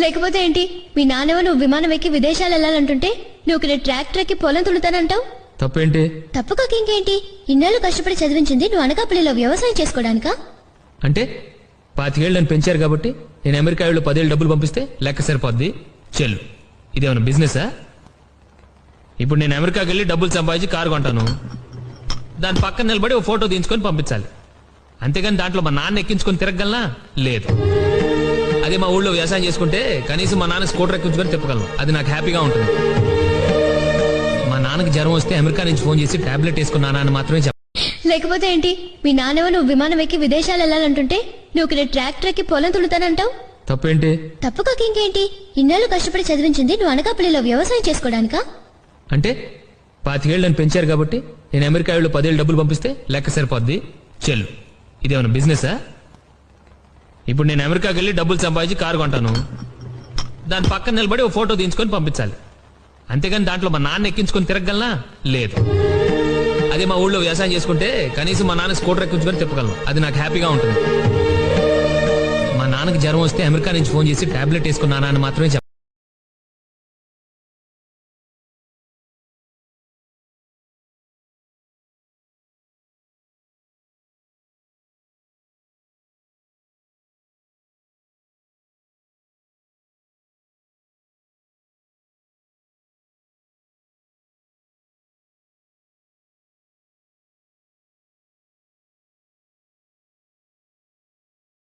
లేకపోతే ఏంటి? మీ నాన్నవ నువ్వు విమానం ఎక్కి విదేశాలు వెళ్ళాలంటుంటే నువ్వు ఇక్కడ ట్రాక్టర్ ఎక్కి పొలం తుడుతానంటావు తప్పేంటి? తప్పు కాక ఇంకేంటి ఇన్నాళ్ళు కష్టపడి చదివించింది నువ్వు అనకాపల్లిలో వ్యవసాయం చేసుకోవడానికా? అంటే పాతికేళ్ళు నన్ను పెంచారు కాబట్టి నేను అమెరికా వాళ్ళు పదేళ్ళు డబ్బులు పంపిస్తే లెక్క సరిపోద్ది. చెల్లు ఇదేమన్నా బిజినెసా? ఇప్పుడు నేను అమెరికాకి వెళ్ళి డబ్బులు సంపాదించి కారు కొంటాను. దాని పక్కన నిలబడి ఓ ఫోటో తీయించుకొని పంపించాలి. అంతేగాని దాంట్లో మా నాన్న ఎక్కించుకొని తిరగలనా లేదు. అదే మా ఊళ్ళో వ్యవసాయం చేసుకుంటే కనీసం మా నాన్న స్కూటర్ ఎక్కించుకొని తిప్పగలను. అది నాకు హ్యాపీగా ఉంటుంది. మా నాన్నకి జ్వరం వస్తే అమెరికా నుంచి ఫోన్ చేసి టాబ్లెట్ వేసుకున్నానా అని మాత్రమే లేకపోతే ఏంటి? మీ నాన్నవ నువ్వు విమానం ఎక్కి విదేశాలు వెళ్ళాలంటుంటే నువ్వు ఇక్కడ ట్రాక్టర్ ఎక్కి పొలం తుడుతానంటావు తప్పేంటి? తప్పు కాక ఇంకేంటి ఇన్నాళ్ళు కష్టపడి చదివించింది నువ్వు అనకాపల్లిలో వ్యవసాయం చేసుకోవడానికా? అంటే పాతికేళ్ళు నన్ను పెంచారు కాబట్టి నేను అమెరికా వాళ్ళు పదేళ్ళు డబ్బులు పంపిస్తే లెక్క సరిపోద్ది. చెల్లు ఇదేమన్నా బిజినెసా? ఇప్పుడు నేను అమెరికాకి వెళ్ళి డబ్బులు సంపాదించి కారు కొంటాను. దాని పక్కన నిలబడి ఓ ఫోటో తీయించుకొని పంపించాలి. అంతేగాని దాంట్లో మా నాన్న ఎక్కించుకొని తిరగలనా లేదు. అదే మా ఊళ్ళో వ్యవసాయం చేసుకుంటే కనీసం మా నాన్న స్కూటర్ ఎక్కించుకొని తిప్పగలను. అది నాకు హ్యాపీగా ఉంటుంది. మా నాన్నకి జ్వరం వస్తే అమెరికా నుంచి ఫోన్ చేసి టాబ్లెట్ వేసుకున్నానా అని మాత్రమే